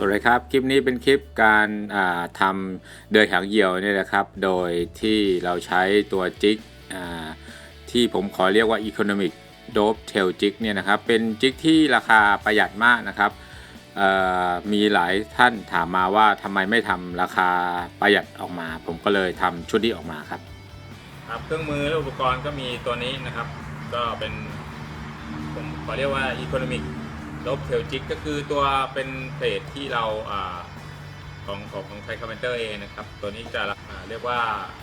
สวัสดีครับ คลิปนี้เป็นคลิปการาทำเดือยหางเหยี่ยวนี่ยนะครับ โดยที่เราใช้ตัวจิกที่ผมขอเรียกว่า Economic Dope Tail Jig เนี่ยนะครับ เป็นจิกที่ราคาประหยัดมากนะครับ มีหลายท่านถามมาว่าทำไมไม่ทำราคาประหยัดออกมา ผมก็เลยทำชุดนี้ออกมาครับ ครับเครื่องมือและอุปกรณ์ก็มีตัวนี้นะครับ ก็เป็นผมขอเรียกว่า Economic l o b Tail Jig ก็คือตัวเป็นเพลทที่เราอของของของไทยคอมเมนเตอร์เองนะครับ ตัวนี้จะเรียกว่า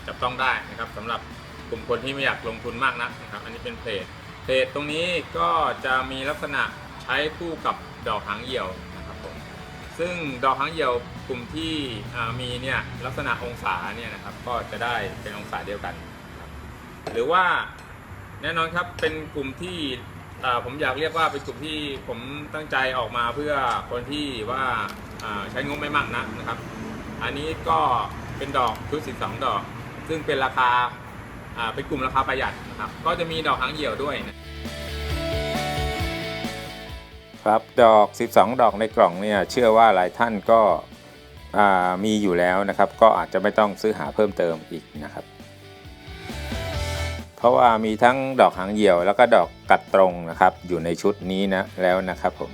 จับต้องได้นะครับสำหรับกลุ่มคนที่ไม่อยากลงทุนมากนักนะครับ อันนี้เป็นเพลทเพลทตรงนี้ก็จะมีลักษณะใช้คู่กับดอกหางเหยี่ยวนะครับผมซึ่งดอกหางเหยี่ยวกลุ่มที่มีเนี่ยลักษณะองศาเนี่ยนะครับก็จะได้เป็นองศาเดียวกัน หรือว่าแน่นอนครับเป็นกลุ่มที่ ผมอยากเรียกว่าเป็นกลุ่มที่ผมตั้งใจออกมาเพื่อคนที่ว่าใช้งบไม่มากนักนะครับ อันนี้ก็เป็นดอกชุด12 ดอก ซึ่งเป็นราคาเป็นกลุ่มราคาประหยัดนะครับ ก็จะมีดอกหางเหี่ยวด้วยนะครับดอก 12 ดอกในกล่องเนี่ยเชื่อว่าหลายท่านก็มีอยู่แล้วนะครับ ก็อาจจะไม่ต้องซื้อหาเพิ่มเติมอีกนะครับ ราะว่ามีทั้งดอกหางเหยี่ยวแล้วก็ดอกกัดตรงนะครับ อยู่ในชุดนี้นะแล้วนะครับผม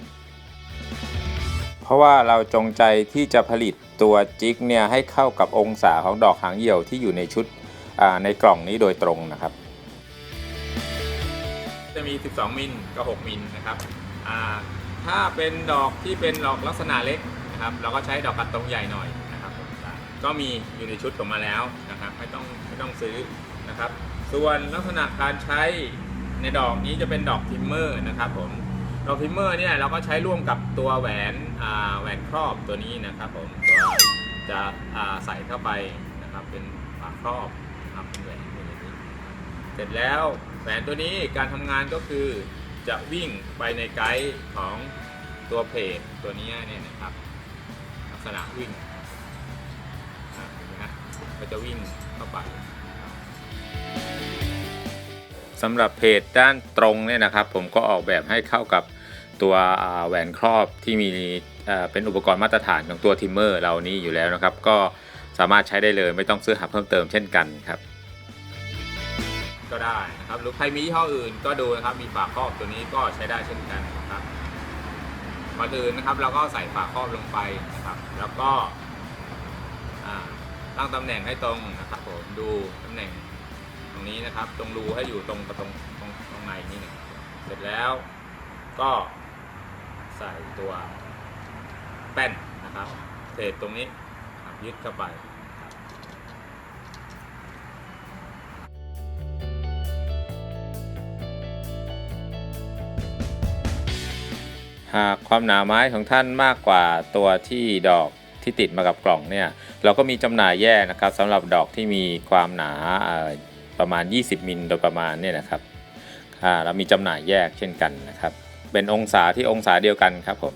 เพราะว่าเราจงใจที่จะผลิตตัวจิกเนี่ยให้เข้ากับองศาของดอกหางเหยี่ยวที่อยู่ในชุดในกล่องนี้โดยตรงนะครับ จะมี 12 มิลกับ 6 มิลนะครับถ้าเป็นดอกที่เป็นดอกลักษณะเล็กนะครับเราก็ใช้ดอกกัดตรงใหญ่หน่อยนะครับก็มีอยู่ในชุดผมมาแล้วนะครับไม่ต้องไม่ต้องซื้อนะครับ ส่วนลักษณะการใช้ในดอกนี้จะเป็นดอกทิมเมอร์นะครับผมดอกทิมเมอร์เนี่ยเราก็ใช้ร่วมกับตัวแหวนแหวนครอบตัวนี้นะครับผมตัวจะใส่เข้าไปนะครับเป็นฝาครอบนะครับเป็นแหวนอยู่ในนี้นะครับเสร็จแล้วแหวนตัวนี้การทำงานก็คือจะวิ่งไปในไกด์ของตัวเพจตัวนี้เนี่ยนะครับลักษณะวิ่งนไหมฮะก็จะวิ่งเข้าไป สำหรับเพจด้านตรงเนี่ยนะครับ ผมก็ออกแบบให้เข้ากับตัวแหวนครอบที่มีเป็นอุปกรณ์มาตรฐานของตัวทิมเมอร์เรานี้อยู่แล้วนะครับ ก็สามารถใช้ได้เลยไม่ต้องซื้อหาเพิ่มเติมเช่นกันครับ ก็ได้นะครับหรือใครมียี่ห้ออื่นก็ดูนะครับมีฝาครอบตัวนี้ก็ใช้ได้เช่นกันนะครับก่อนอื่นนะครับ เราก็ใส่ฝาครอบลงไปนะครับ แล้วก็ตั้งตำแหน่งให้ตรงนะครับผมดูตำแหน่ง งนี้นะครับ ตรงรูให้อยู่ตรงกับตรงตรงตรงในนี่นะเสร็จแล้วก็ใส่ตัวแป้นนะครับเศษตรงนี้ยึดเข้าไปหากความหนาไม้ของท่านมากกว่าตัวที่ดอกที่ติดมากับกล่องเนี่ยเราก็มีจำหน่ายแยกนะครับสำหรับดอกที่มีความหนา ประมาณ 20 มิลโดยประมาณเนี่ยนะครับเรามีจำหน่ายแยกเช่นกันนะครับ เป็นองศาที่องศาเดียวกันครับผม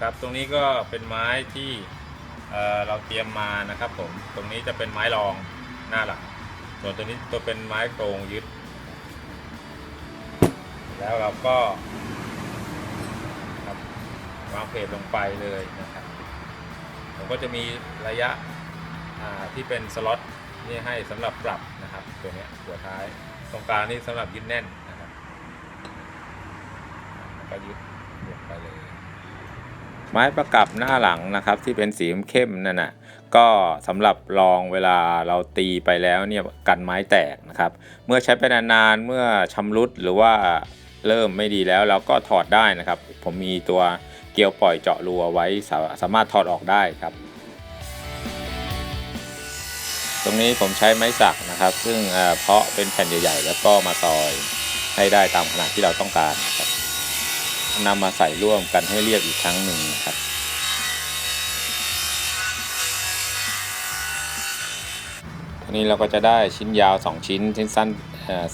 ครับตรงนี้ก็เป็นไม้ที่เเราเตรียมมานะครับผมตรงนี้จะเป็นไม้รองหน้าหลังส่วนตัวนี้ตัวเป็นไม้โครงยึด แล้วเราก็วางเพจลงไปเลยนะ ผมก็จะมีระยะที่เป็นสล็อตนี่ให้สำหรับปรับนะครับตัวนี้หัวท้ายตรงกลางนี่สำหรับยึดแน่นนะครับก็ยึดลงไปเลย ไม้ประกับหน้าหลังนะครับที่เป็นสีเข้มๆนั่นน่ะก็สำหรับรองเวลาเราตีไปแล้วเนี่ยกันไม้แตกนะครับ เมื่อใช้ไปนานๆเมื่อชำรุดหรือว่าเริ่มไม่ดีแล้วเราก็ถอดได้นะครับ ผมมีตัว เกลียวปล่อยเจาะรูเอาไว้สาสามารถถอดออกได้ครับ ตรงนี้ผมใช้ไม้สักนะครับ ซึ่งเพาะเป็นแผ่นใหญ่ๆ แล้วก็มาซอยให้ได้ตามขนาดที่เราต้องการนะครับนำมาใส่ร่วมกันให้เรียบอีกครั้งหนึ่งครับอันนี้เราก็จะได้ชิ้นยาว 2 ชิ้นชิ้นสั้น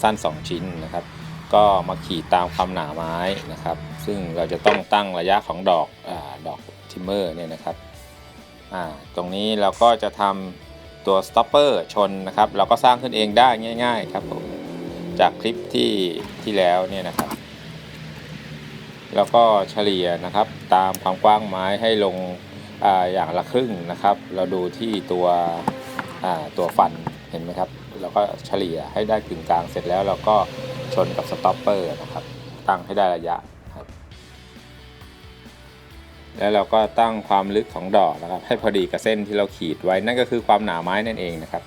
สั้น 2 ชิ้นนะครับ ก็มาขีดตามความหนาไม้นะครับ ซึ่งเราจะต้องตั้งระยะของดอกอดอกทิมเมอร์เนี่ยนะครับตรงนี้เราก็จะทำตัวสต็อปเปอร์ชนนะครับ เราก็สร้างขึ้นเองได้ง่าย ๆ ครับผมจากคลิปที่ที่แล้วเนี่ยนะครับ แล้วก็เฉลี่ยนะครับตามความกว้างไม้ให้ลงออย่างละครึ่งนะครับ เราดูที่ตัวตัวฟันเห็นไหมครับเราก็เฉลี่ยให้ได้กึ่งกลางเสร็จแล้วเราก็ชนกับสต็อปเปอร์นะครับ ตั้งให้ได้ระยะ แล้วเราก็ตั้งความลึกของดอกนะครับ ให้พอดีกับเส้นที่เราขีดไว้นั่นก็คือความหนาไม้นั่นเองนะครับ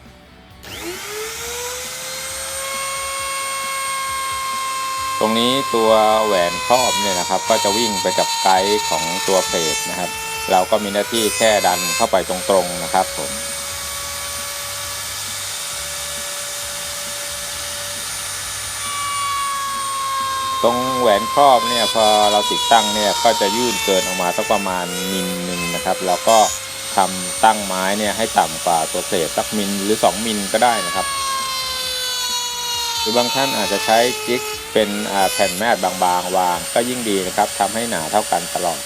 ตรงนี้ตัวแหวนครอบเนี่ยนะครับ ก็จะวิ่งไปกับไกด์ของตัวเพลทนะครับ เราก็มีหน้าที่แค่ดันเข้าไปตรงๆนะครับผม ตรงแหวนครอบเนี่ยพอเราติดตั้งเนี่ยก็จะยื่นเกินออกมาสักประมาณมิลหนึ่งนะครับ แล้วก็ทำตั้งไม้เนี่ยให้ต่ำกว่าตัวเพลทสักมิลหรือ 2มิลก็ได้นะครับ หรือบางท่านอาจจะใช้จิ๊กเป็นแผ่นแมทบางๆ วางก็ยิ่งดีนะครับทำให้หนาเท่ากันตลอด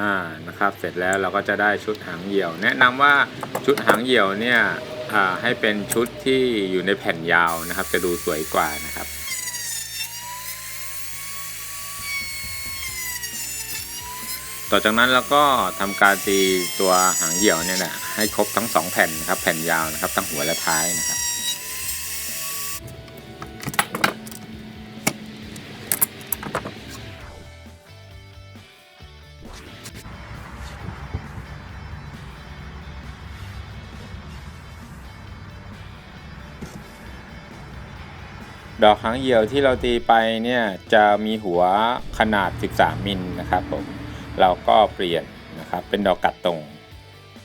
อ่านะครับ เสร็จแล้วเราก็จะได้ชุดหางเหยี่ยว แนะนำว่าชุดหางเหยี่ยวเนี่ย ให้เป็นชุดที่อยู่ในแผ่นยาวนะครับ จะดูสวยกว่านะครับ ต่อจากนั้นเราก็ทำการตีตัวหางเหยี่ยวเนี่ยนะให้ครบทั้งสองแผ่นนะครับ แผ่นยาวนะครับ ทั้งหัวและท้ายนะครับ ดอกหางเหยี่ยวที่เราตีไปเนี่ยจะมีหัวขนาด 13 มิลนะครับผมเราก็เปลี่ยนนะครับเป็นดอกกัดตรง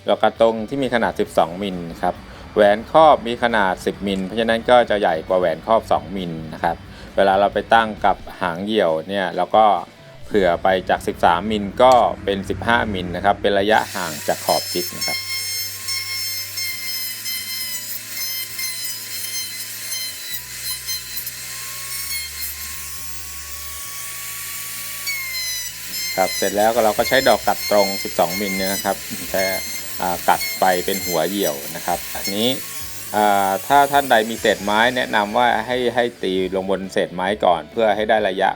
ดอกกัดตรงที่มีขนาด 12 มิลครับแหวนครอบมีขนาด 10 มิลเพราะฉะนั้นก็จะใหญ่กว่าแหวนครอบ 2 มิลนะครับเวลาเราไปตั้งกับหางเหยี่ยวเนี่ยเราก็เผื่อไปจาก 13 มิลก็เป็น 15 มิลนะครับเป็นระยะห่างจากขอบจิกนะครับ ครับเสร็จแล้วก็เราก็ใช้ดอกกัดตรง 12 มิลเนี่ยนะครับแค่อ่ากัดไปเป็นหัวเหยี่ยวนะครับอันนี้ถ้าท่านใดมีเศษไม้แนะนำว่าให้ให้ตีลงบนเศษไม้ก่อน เพื่อให้ได้ระยะ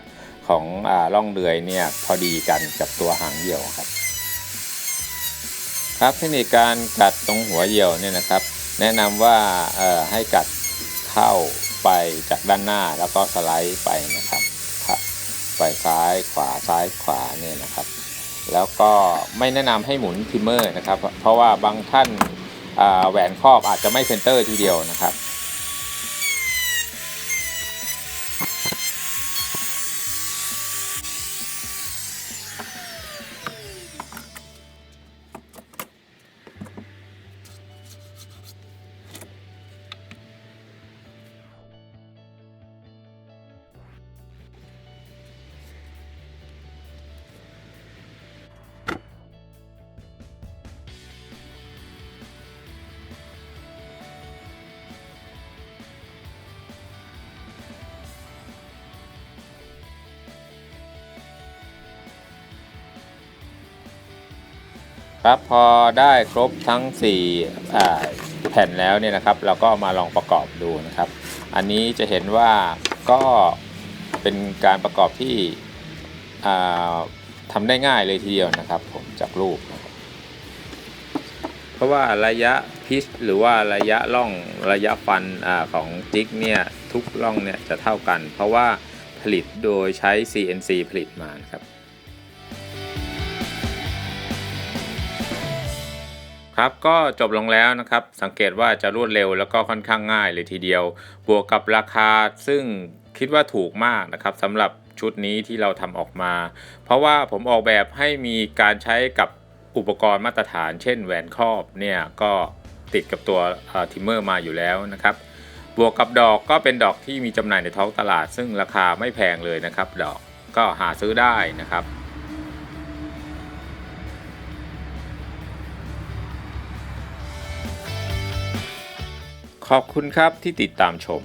ของอร่องเดือยเนี่ยพอดีกันกับตัวหางเหยี่ยวครับ ครับเทคนิคการกัดตรงหัวเหยี่ยวเนี่ยนะครับ แนะนำว่าให้กัดเข้าไปจากด้านหน้าแล้วก็สไลด์ไปนะครับ ไปซ้ายขวาซ้ายขวาเนี่ยนะครับ แล้วก็ไม่แนะนำให้หมุนทิมเมอร์นะครับ เพราะว่าบางท่านแหวนครอบอาจจะไม่เซนเตอร์ทีเดียวนะครับ ครับพอได้ครบทั้ง4อ่แผ่นแล้วเนี่ยนะครับ เราก็มาลองประกอบดูนะครับ อันนี้จะเห็นว่าก็เป็นการประกอบที่ทำได้ง่ายเลยทีเดียวนะครับผมจากรูป เพราะว่าระยะพิชหรือว่าระยะล่องระยะฟันอของจิกเนี่ยทุกล่องเนี่ยจะเท่ากัน เพราะว่าผลิตโดยใช้ CNC ผลิตมาครับ ครับก็จบลงแล้วนะครับ สังเกตว่าจะรวดเร็วแล้วก็ค่อนข้างง่ายเลยทีเดียว บวกกับราคาซึ่งคิดว่าถูกมากนะครับสำหรับชุดนี้ที่เราทำออกมา เพราะว่าผมออกแบบให้มีการใช้กับอุปกรณ์มาตรฐาน เช่นแหวนครอบเนี่ยก็ติดกับตัวทิมเมอร์มาอยู่แล้วนะครับ บวกกับดอกก็เป็นดอกที่มีจำหน่ายในท้องตลาด ซึ่งราคาไม่แพงเลยนะครับ ดอกก็หาซื้อได้นะครับ ขอบคุณครับที่ติดตามชม